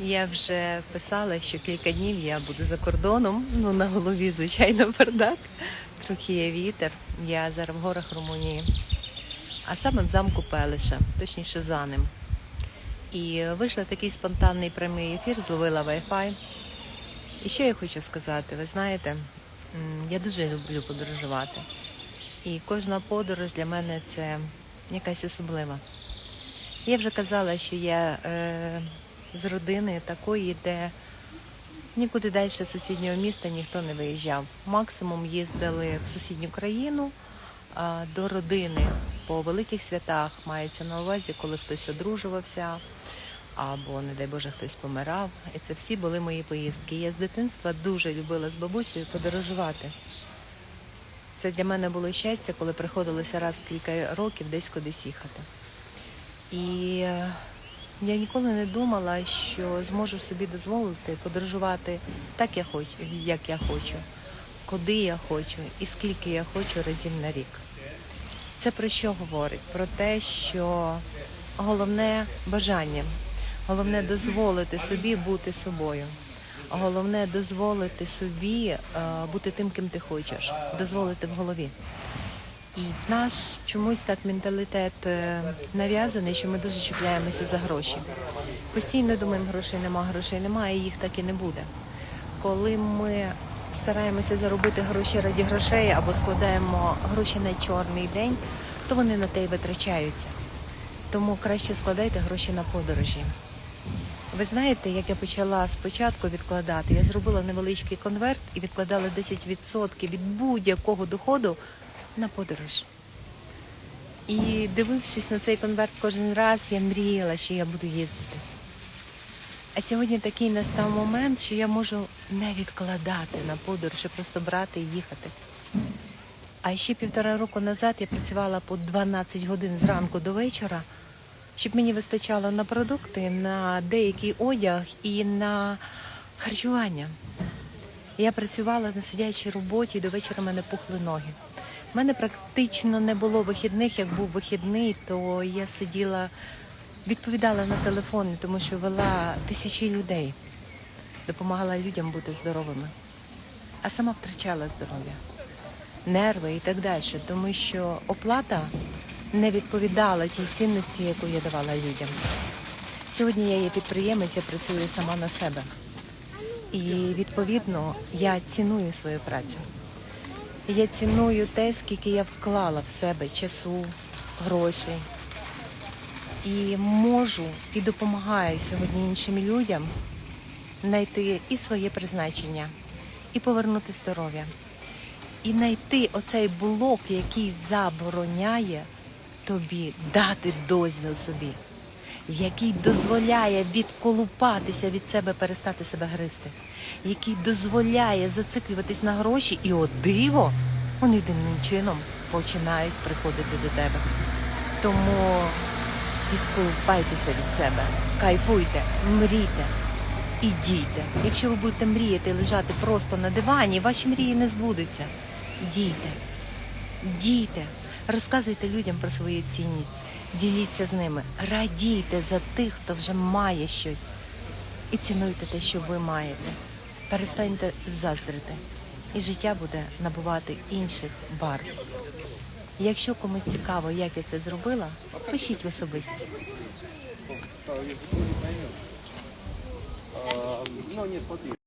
Я вже писала, що кілька днів я буду за кордоном. Ну, на голові, звичайно, бардак. Трохи є вітер. Я зараз в горах Румунії, а саме в замку Пелеша, точніше за ним. І вийшла такий спонтанний прямий ефір, зловила Wi-Fi. І що я хочу сказати? Ви знаєте, я дуже люблю подорожувати. І кожна подорож для мене це якась особлива. Я вже казала, що я е, з родини такої, де нікуди далі сусіднього міста ніхто не виїжджав. Максимум їздили в сусідню країну до родини по великих святах. Мається на увазі, коли хтось одружувався або, не дай Боже, хтось помирав. І це всі були мої поїздки. Я з дитинства дуже любила з бабусею подорожувати. Це для мене було щастя, коли приходилося раз в кілька років десь кудись їхати. І е, я ніколи не думала, що зможу собі дозволити подорожувати так, я хочу, як я хочу, куди я хочу і скільки я хочу разів на рік. Це про що говорить? Про те, що головне бажання, головне дозволити собі бути собою. Головне дозволити собі е, бути тим, ким ти хочеш, дозволити в голові. І наш чомусь так менталітет е, нав'язаний, що ми дуже чіпляємося за гроші. Постійно думаємо, грошей нема, грошей немає, і їх так і не буде. Коли ми стараємося заробити гроші раді грошей або складаємо гроші на чорний день, то вони на те й витрачаються. Тому краще складайте гроші на подорожі. Ви знаєте, як я почала спочатку відкладати, я зробила невеличкий конверт і відкладала 10% від будь-якого доходу на подорож. І дивившись на цей конверт кожен раз, я мріяла, що я буду їздити. А сьогодні такий настав момент, що я можу не відкладати на подорож, а просто брати і їхати. А ще півтора року назад я працювала по 12 годин зранку до вечора, щоб мені вистачало на продукти, на деякий одяг і на харчування. Я працювала на сидячій роботі, і до вечора мене пухли ноги. У мене практично не було вихідних. Як був вихідний, то я сиділа, відповідала на телефони, тому що вела тисячі людей, допомагала людям бути здоровими, а сама втрачала здоров'я, нерви і так далі, тому що оплата не відповідала тій цінності, яку я давала людям. Сьогодні я є підприємець, я працюю сама на себе. І відповідно я ціную свою працю. Я ціную те, скільки я вклала в себе часу, грошей. І можу і допомагаю сьогодні іншим людям знайти і своє призначення, і повернути здоров'я, і знайти оцей блок, який забороняє тобі дати дозвіл собі, який дозволяє відколупатися від себе, перестати себе гризти, який дозволяє зациклюватись на гроші, і о диво, вони дивним чином починають приходити до тебе. Тому відколупайтеся від себе, кайфуйте, мрійте і дійте. Якщо ви будете мріяти і лежати просто на дивані, ваші мрії не збудуться. Дійте, дійте, розказуйте людям про свою цінність, діліться з ними, радійте за тих, хто вже має щось, і цінуйте те, що ви маєте. Перестаньте заздрити, і життя буде набувати інших барв. Якщо комусь цікаво, як я це зробила, пишіть в особисті. не ну, смотри.